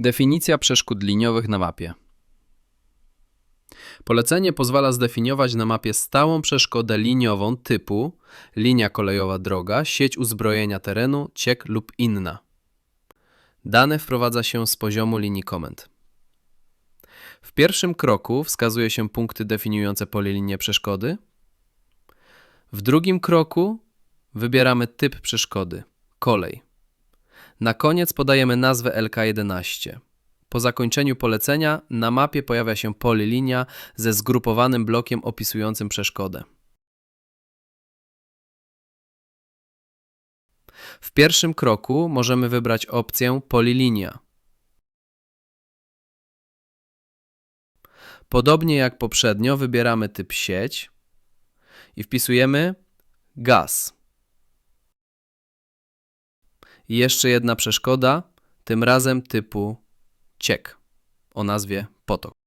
Definicja przeszkód liniowych na mapie. Polecenie pozwala zdefiniować na mapie stałą przeszkodę liniową typu linia kolejowa droga, sieć uzbrojenia terenu, ciek lub inna. Dane wprowadza się z poziomu linii komend. W pierwszym kroku wskazuje się punkty definiujące polilinię przeszkody. W drugim kroku wybieramy typ przeszkody kolej. Na koniec podajemy nazwę LK11. Po zakończeniu polecenia na mapie pojawia się polilinia ze zgrupowanym blokiem opisującym przeszkodę. W pierwszym kroku możemy wybrać opcję polilinia. Podobnie jak poprzednio wybieramy typ sieć i wpisujemy gaz. I jeszcze jedna przeszkoda, tym razem typu ciek o nazwie potok.